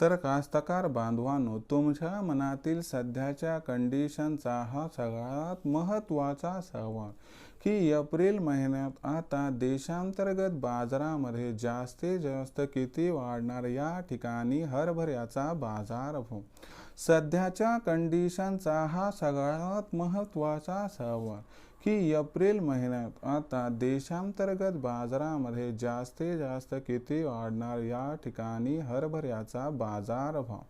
तर कास्तकार बांधवांनो तुमच्या मनातील सध्याच्या कंडिशनचा हा सगळ्यात महत्त्वाचा सवाल. की एप्रिल महिन्यात आता देशांतर्गत बाजारामध्ये जास्तीत जास्त किती वाढणार या ठिकाणी हरभऱ्याचा बाजार हो सध्याच्या कंडिशनचा हा सगळ्यात महत्त्वाचा सवाल. की एप्रिल महिन्यात आता देशांतर्गत बाजारामध्ये जास्तीत जास्त किती वाढणार या ठिकाणी हरभऱ्याचा बाजारभाव?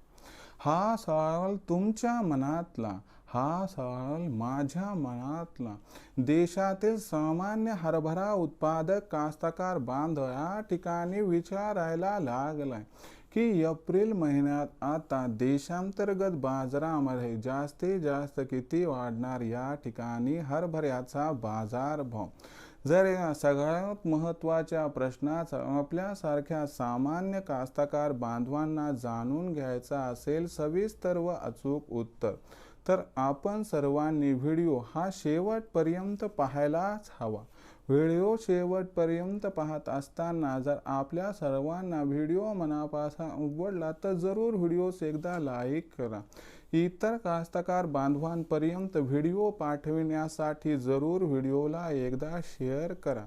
हा सवाल तुमच्या मनातला हा सवाल माझ्या मनातला. देशातील सामान्य हरभरा उत्पादक कास्तकार बांधव या ठिकाणी विचारायला लागलाय. की एप्रिल महिन्यात आता देशांतर्गत बाजारामध्ये जास्तीत जास्त किती वाढणार या ठिकाणी हरभऱ्याचा बाजारभाव जर या सगळ्यात महत्त्वाच्या प्रश्नाचा आपल्यासारख्या सामान्य कास्तकार बांधवांना जाणून घ्यायचा असेल सविस्तर व अचूक उत्तर तर आपण सर्वांनी व्हिडिओ हा शेवटपर्यंत पाहायलाच हवा. व्हिडिओ शेवटपर्यंत पाहत असताना जर आपल्या सर्वांना व्हिडिओ मनापासून उघडला तर जरूर व्हिडिओस एकदा लाईक करा. इतर कास्तकार बांधवांपर्यंत व्हिडिओ पाठविण्यासाठी जरूर व्हिडिओला एकदा शेअर करा.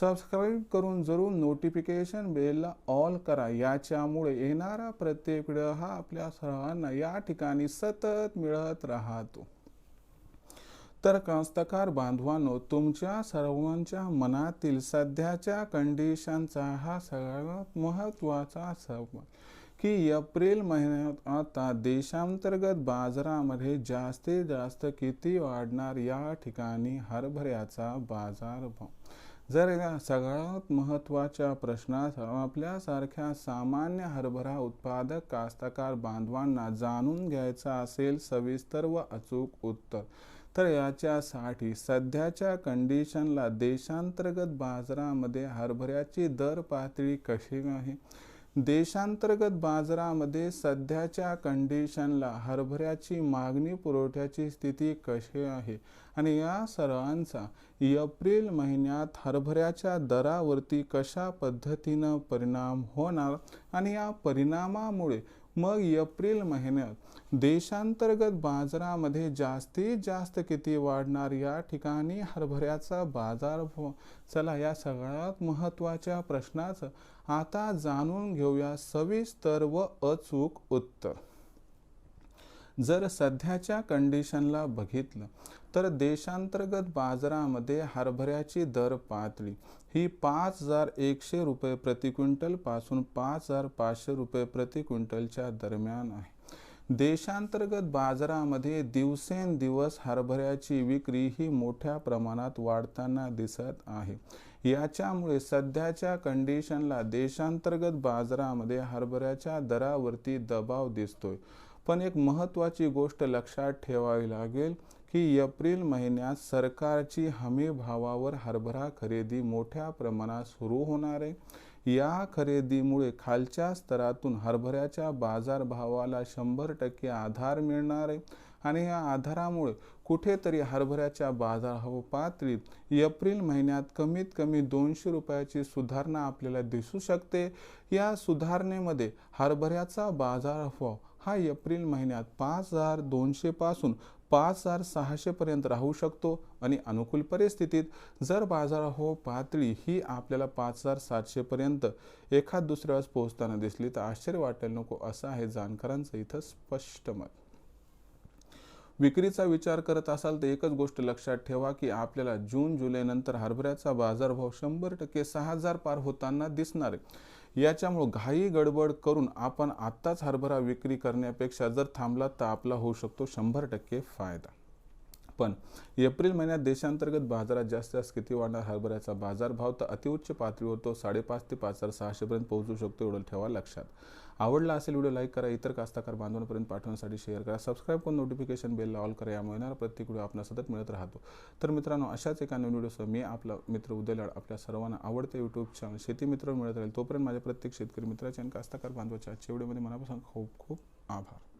सबस्क्राईब करून जरूर नोटिफिकेशन बेलला ऑल करा. याच्यामुळे येणारा प्रत्येक व्हिडिओ हा आपल्या सर्वांना या ठिकाणी सतत मिळत राहतो. तर कास्तकार बांधवांनो तुमच्या सर्वांच्या मनातील सध्याच्या कंडिशनचा हा सगळ्यात महत्त्वाचा संवाद की एप्रिल महिन्यात आता देशांतर्गत बाजारामध्ये जास्तीत जास्त किती वाढणार या ठिकाणी हरभऱ्याचा बाजारभाव? जर या सगळ्यात महत्त्वाच्या प्रश्नाचा आपल्यासारख्या सामान्य हरभरा उत्पादक कास्तकार बांधवांना जाणून घ्यायचा असेल सविस्तर व अचूक उत्तर. तर याच्यासाठी सध्याच्या कंडिशनला देशांतर्गत बाजारामध्ये हरभऱ्याची दर पातळी कशी आहे? देशांतर्गत बाजारामध्ये सध्याच्या कंडिशनला हरभऱ्याची मागणी पुरवठ्याची स्थिती कशी आहे? आणि या सर्वांचा एप्रिल महिन्यात हरभऱ्याच्या दरावरती कशा पद्धतीनं परिणाम होणार? आणि या परिणामामुळे मग एप्रिल महिन्यात देशांतर्गत बाजारामध्ये जास्तीत जास्त किती वाढणार या ठिकाणी हरभऱ्याचा बाजार चला या सगळ्यात महत्त्वाच्या प्रश्नाचं आता जाणून घेऊया सविस्तर व अचूक उत्तर. जर सध्याच्या कंडिशनला बघितलं तर देशांतर्गत बाजारामध्ये हरभऱ्याची दर पातळी ही पाच हजार एकशे रुपये प्रति क्विंटलपासून पाच हजार पाचशे रुपये प्रति क्विंटलच्या दरम्यान आहे. देशांतर्गत बाजारामध्ये दिवसेंदिवस हरभऱ्याची विक्री ही मोठ्या प्रमाणात वाढताना दिसत आहे. याच्यामुळे सध्याच्या कंडिशनला देशांतर्गत बाजारामध्ये हरभऱ्याच्या दरावरती दबाव दिसतोय. पण एक महत्त्वाची गोष्ट लक्षात ठेवावी लागेल की एप्रिल महिन्यात सरकारची हमी भावावर हरभरा खरेदी मोठ्या प्रमाणात सुरू होणार आहे. या खरेदीमुळे खालच्या स्तरातून हरभऱ्याच्या बाजारभावाला शंभर टक्के आधार मिळणार आहे. आणि या आधारामुळे कुठेतरी हरभऱ्याच्या बाजारभाव पातळीत एप्रिल महिन्यात कमीत कमी दोनशे रुपयाची सुधारणा आपल्याला दिसू शकते. या सुधारणेमध्ये हरभऱ्याचा बाजारभाव हा एप्रिल महिन्यात पाच हजार दोनशेपासून पाच हजार सहाशेपर्यंत राहू शकतो आणि अनुकूल परिस्थितीत जर बाजार हो पातळी ही आपल्याला पाच हजार सातशेपर्यंत एखाद दुसऱ्या वेळेस पोहोचताना दिसली तर आश्चर्य वाटायला नको असं आहे जाणकारांचं इथं स्पष्ट मत. विक्रीचा विचार करत असाल तर एकच गोष्ट लक्षात ठेवा की आपल्याला जून जुलैनंतर हरभऱ्याचा बाजारभाव शंभर टक्के सहा हजार पार होताना दिसणार आहे. याच्यामुळं घाई गडबड करून आपण आत्ताच हरभरा विक्री करण्यापेक्षा जर थांबला तर आपला होऊ शकतो शंभर टक्के फायदा. पण एप्रिल महिन्यात देशांतर्गत बाजारात जास्त जास्त किती वाढणार हरभऱ्याचा बाजारभाव तर अतिउच्च पातळीवर तो साडेपाच ते पाच हजार सहाशेपर्यंत पोहोचू शकतो एवढं ठेवा लक्षात. आवडला असेल व्हिडिओ लाईक करा. इतर कास्ताकार बांधवांपर्यंत पाठवण्यासाठी शेअर करा. सबस्क्राईब करून नोटिफिकेशन बेलला ऑल करा. यामुळे येणारा प्रत्येक व्हिडिओ आपला सतत मिळत राहतो. तर मित्रांनो अशाच एका नवीन व्हिडिओसह मी आपला मित्र उदयलाड आपल्या सर्वांना आवडते यूट्यूब चॅनल शेती मित्र मिळत राहील. तोपर्यंत माझ्या प्रत्येक शेतकरी मित्राच्या आणि कास्ताकार बांधवाच्या आजच्या व्हिडिओमध्ये मनापासून खूप खूप आभार.